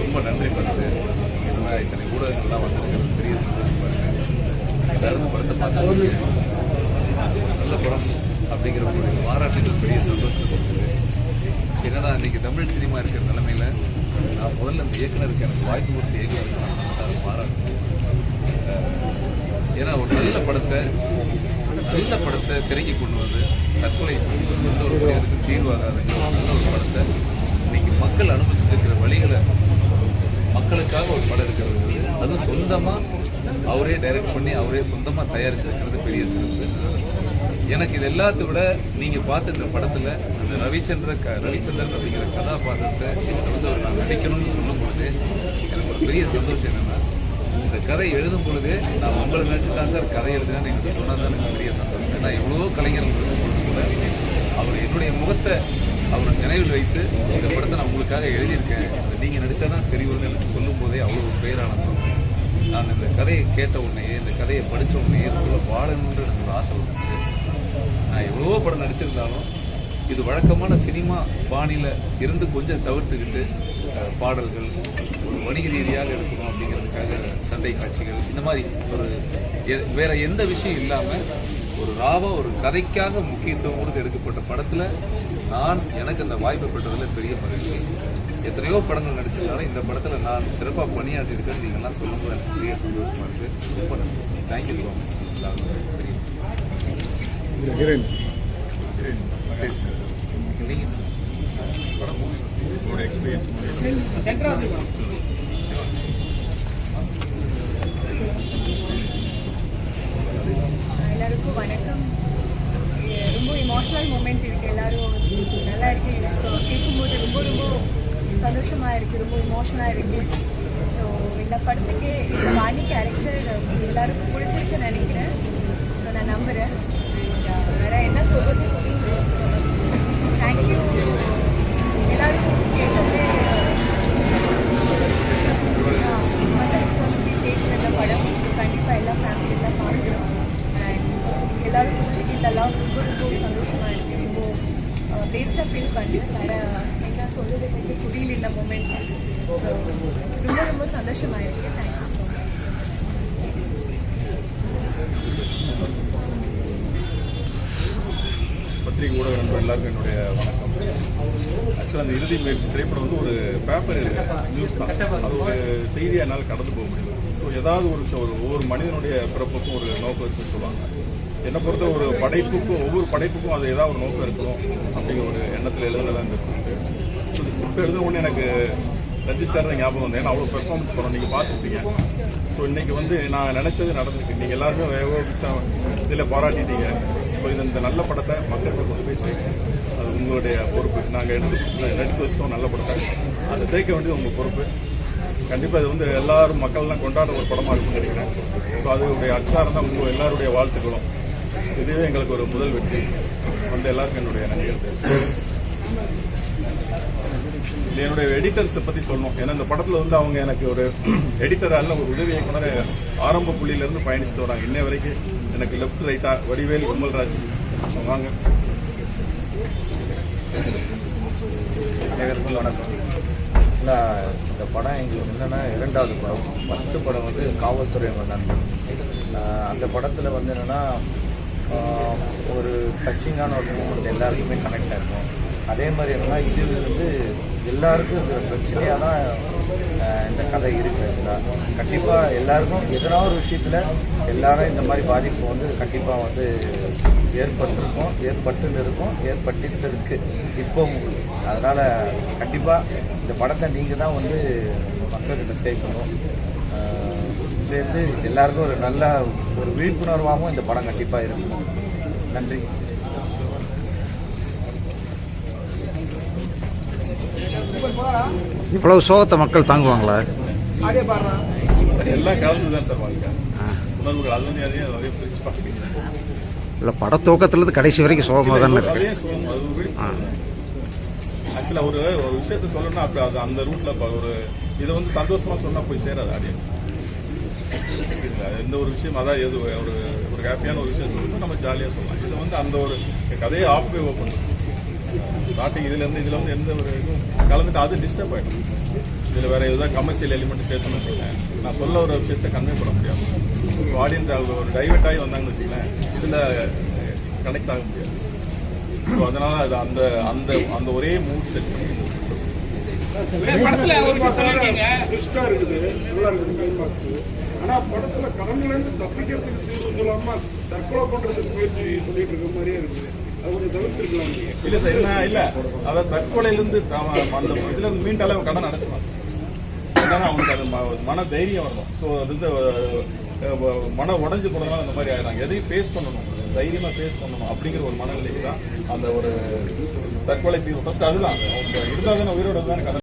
ரொம்ப நன்றி ஃபஸ்ட்டு ஏன்னா இத்தனை ஊடகங்கள்லாம் வந்திருக்கிறது பெரிய சந்தோஷமாக இருக்குது படத்தை பார்த்து நல்ல படம் அப்படிங்கிற ஒரு பாராட்டுகள் பெரிய சந்தோஷத்தை கொடுக்குது. என்னடா இன்னைக்கு தமிழ் சினிமா இருக்கிற நிலமையில் நான் முதல்ல அந்த இயக்குனருக்கு எனக்கு வாய்ப்பு கொடுத்த இயக்குனருக்கு நான் ஏன்னா ஒரு நல்ல படத்தை நல்ல படத்தை திரைக்கு கொண்டு வந்து தற்கொலை எந்த ஒரு தீர்வாகாது. நல்ல ஒரு படத்தை மக்கள் அனுபவிச்சிருக்கிற வழிகளை மக்களுக்காக ஒரு படம் இருக்கிறது அதுவும் சொந்தமாக அவரே டைரக்ட் பண்ணி அவரே சொந்தமாக தயாரிச்சிருக்கிறது பெரிய சிறப்பு. எனக்கு இது எல்லாத்தை விட நீங்கள் பார்த்த இந்த படத்தில் அந்த ரவிச்சந்திர க ரவிச்சந்திரன் அப்படிங்கிற கதாபாத்திரத்தை இதில் வந்து அவர் நான் நடிக்கணும்னு சொல்லும் பொழுது எனக்கு ஒரு பெரிய சந்தோஷம் என்னென்னா இந்த கதை எழுதும் பொழுதே நான் உங்களை நினச்சி தான் சார் கதை எழுதுனேன்னு எனக்கு சொன்னது தான் எனக்கு பெரிய சந்தோஷம். நான் எவ்வளவோ கலைஞர்கள் இருக்கும் பொழுது கூட அவர் என்னுடைய முகத்தை அவரை நினைவில் வைத்து இந்த படத்தை நான் உங்களுக்காக எழுதியிருக்கேன். நீங்கள் நடித்தா தான் சரி வரும்னு எனக்கு சொல்லும் போதே அவ்வளோ ஒரு பேரானந்தம். நான் இந்த கதையை கேட்ட உடனேயே இந்த கதையை படித்த உடனே இதுக்குள்ளே வாழணுன்ற எனக்கு ஒரு ஆசை வந்துச்சு. நான் எவ்வளோ படம் நடிச்சிருந்தாலும் இது வழக்கமான சினிமா பாணியில் இருந்து கொஞ்சம் தவிர்த்துக்கிட்டு பாடல்கள் ஒரு வணிக ரீதியாக எடுக்கணும் அப்படிங்கிறதுக்காக சண்டை காட்சிகள் இந்த மாதிரி ஒரு எ- வேற எந்த விஷயம் இல்லாமல் ஒரு ராவா ஒரு கதைக்காக முக்கியத்துவம் கொடுத்து எடுக்கப்பட்ட படத்தில் நான் எனக்கு அந்த வாய்ப்பு பெற்றதில் பெரிய மகிழ்ச்சி. எத்தனையோ படங்கள் நடிச்சிருந்தாலும் இந்த படத்தில் நான் சிறப்பாக பணியாற்றிருக்கேன் நீங்கள்லாம் சொல்லும்போது எனக்கு பெரிய சந்தோஷமாக இருக்குது ரொம்ப நன்றி. Thank you so much heroine. நீங்கள் உங்களோட எக்ஸ்பீரியன்ஸ் எல்லாருக்கும் வணக்கம். ரொம்ப இமோஷனல் மூமெண்ட் இருக்கு. எல்லாரும் நல்லா இருக்கு ஸோ கேட்கும்போது ரொம்ப ரொம்ப சந்தோஷமாக இருக்கு ரொம்ப இமோஷனாக இருக்கு ஸோ இந்த படத்துக்கு இந்த வாணி கேரக்டர் எல்லாருக்கும் பிடிச்சிருக்கு நினைக்கிறேன். ஸோ நான் நம்புகிறேன் வேற என்ன சொல்றது தேங்க்யூ எல்லாருக்கும் கேட்டது வேஸ்ட்டாக ஃபீல் பண்ணுறேன் வேற என்ன சொல்கிறது எனக்கு புரியல இந்த மூமெண்ட் ஸோ ரொம்ப ரொம்ப சந்தோஷமாக இருக்குது தேங்க்யூ ஸோ மச் பத்திரிகை ஊடக நண்பர் எல்லாருக்கும் என்னுடைய வணக்கம். ஆக்சுவலாக அந்த இறுதி முயற்சி திரைப்படம் வந்து ஒரு பேப்பர் நியூஸ் தான். அது ஒரு செய்தியாக என்னால் கடந்து போக முடியல. ஸோ ஏதாவது ஒரு ஒரு ஒவ்வொரு மனிதனுடைய பிறப்புக்கும் ஒரு நோக்கம் இருக்குன்னு சொல்லுவாங்க. என்னை பொறுத்த ஒரு படைப்புக்கும் ஒவ்வொரு படைப்புக்கும் அது ஏதாவது ஒரு நோக்கம் இருக்கணும் அப்படிங்கிற ஒரு எண்ணத்தில் எழுதுனதான் இந்த ஸ்கிரிப்ட் ஸோ இந்த ஸ்கிரிப்ட் எழுத ஒன்று எனக்கு ரஞ்சித் சார் தான் ஞாபகம் வந்து ஏன்னா அவ்வளோ பெர்ஃபார்மன்ஸ் பண்ணோம். நீங்கள் பார்த்துருப்பீங்க. ஸோ இன்னைக்கு வந்து நான் நினச்சது நடந்திருக்கு. நீங்கள் எல்லாருமே வேகோபித்த இதில் பாராட்டிட்டீங்க. ஸோ இது இந்த நல்ல படத்தை மக்கள்கிட்ட கொண்டு போய் சேர்க்கணும் அது உங்களுடைய பொறுப்பு. நாங்கள் எடுத்து எடுத்து வச்சிட்டோம் நல்ல படத்தை. அதை சேர்க்க வேண்டியது உங்கள் பொறுப்பு. கண்டிப்பாக இது வந்து எல்லாரும் மக்கள்லாம் கொண்டாடுற ஒரு படமாக இருக்கும்னு நினைக்கிறேன். ஸோ அதனுடைய அச்சாரம் தான் உங்கள் எல்லாருடைய வாழ்த்துக்களும். இதுவே எங்களுக்கு ஒரு முதல் வெற்றி. வந்து எல்லாருக்கும் என்னுடைய நன்றிகள் தெரிவிச்சுக்கிறேன். இது என்னுடைய எடிட்டர்ஸை பற்றி சொல்லணும். ஏன்னா இந்த படத்தில் வந்து அவங்க எனக்கு ஒரு எடிட்டரால ஒரு உதவி இயக்குனர். ஆரம்ப புள்ளியிலேருந்து பயணிச்சுட்டு வராங்க. இன்ன வரைக்கும் எனக்கு லெஃப்ட் ரைட்டா வடிவேல் விமல்ராஜ் வாங்க அனைவருக்கும் வணக்கம். இல்லை இந்த படம் எங்களுக்கு என்னென்னா இரண்டாவது படம். ஃபஸ்ட்டு படம் வந்து காவல்துறை உங்கள் நண்பன் அந்த படத்தில் வந்து என்னென்னா ஒரு டச்சிங்கான ஒரு மூமெண்ட் எல்லாருக்குமே கனெக்ட் ஆகிருக்கும் அதே மாதிரி என்னன்னா இது வந்து எல்லாருக்கும் இந்த பிரச்சனையாக தான் இந்த கதை இருக்குதுங்களா கண்டிப்பாக எல்லாருக்கும் எதனா ஒரு விஷயத்தில் எல்லாரும் இந்த மாதிரி பாதிப்பு வந்து கண்டிப்பாக வந்து ஏற்பட்டிருக்கும் ஏற்பட்டுன்னு இருக்கும் ஏற்பட்டு இருக்கு இப்போ அதனால் கண்டிப்பாக இந்த படத்தை நீங்கள் தான் வந்து மக்கள்கிட்ட சேர்க்கணும் சேர்த்து எல்லாருக்கும் ஒரு நல்ல ஒரு விழிப்புணர்வாகவும் இந்த படம் கண்டிப்பாக இருக்கும். நன்றி. இவ்வளவு சோகத்தை மக்கள் தாங்குவாங்களா? எல்லாம் கலந்து தான் சார் வாழ்க்கை உணர்வுகள் அது வந்து அதையும் அதையும் பிரிச்சு இல்லை படத்தூக்கத்துலேருந்து கடைசி வரைக்கும் சோகமாக தானே இருக்கு. ஆக்சுவலாக ஒரு ஒரு விஷயத்த சொல்லணும்னா அப்படி அது அந்த ரூட்ல இப்போ ஒரு இதை வந்து சந்தோஷமா சொன்னா போய் சேராது ஆடியன்ஸ் எந்த ஒரு விஷயம் அதான் எது ஒரு ஒரு ஹாப்பியான ஒரு விஷயம் சொல்லணும் நம்ம ஜாலியாக சொல்லலாம். இது வந்து அந்த ஒரு கதையை ஆஃப் பே ஓப்பன் ஸ்டார்டிங் இதுலேருந்து இதில் வந்து எந்த ஒரு இதுவும் கலந்துட்டு அது டிஸ்டர்ப் ஆகிடும் இதில் வேற எதாவது கமர்ஷியல் எலிமெண்ட் சேர்த்துன்னு வச்சுக்கோங்களேன். நான் சொல்ல ஒரு விஷயத்தை கன்வே பண்ண முடியாது. ஆடியன்ஸ் ஒரு டைவெர்ட் ஆகி வந்தாங்கன்னு வச்சுக்கோங்களேன் இதில் கனெக்ட் ஆக முடியாது. ஸோ அதனால் அது அந்த அந்த அந்த ஒரே மூட் செட் பண்ணி படத்துல ஒரு விஷயம் சொல்லிருக்கீங்க. ரிஸ்கா இருக்குது நல்லா இருக்குது கிளைமாக்ஸ் ஆனா படத்துல கடன்ல இருந்து தப்பிக்கிறதுக்கு தீர்வு சொல்லாம தற்கொலை பண்றதுக்கு முயற்சி சொல்லிட்டு இருக்க மாதிரியே இருக்குது. அது இல்ல சார் என்ன இல்ல. அதாவது தற்கொலையிலிருந்து அந்த இதுல இருந்து மீண்டாலே கடன் என்னன்னா அவனுக்கு அது ம- மன தைரியம் வரணும். ஸோ அது வந்து மன உடஞ்சு போனதுனால அந்த மாதிரி ஆயிடுறாங்க. எதையும் ஃபேஸ் பண்ணணும். தைரியமா ஃபேஸ் பண்ணணும் அப்படிங்கிற ஒரு மனநிலைக்கு தான் அந்த ஒரு தற்கொலை தீர்வு ஃபர்ஸ்ட் அதுதான். அவங்க இருந்தால் தானே உயிரோட தான் கதை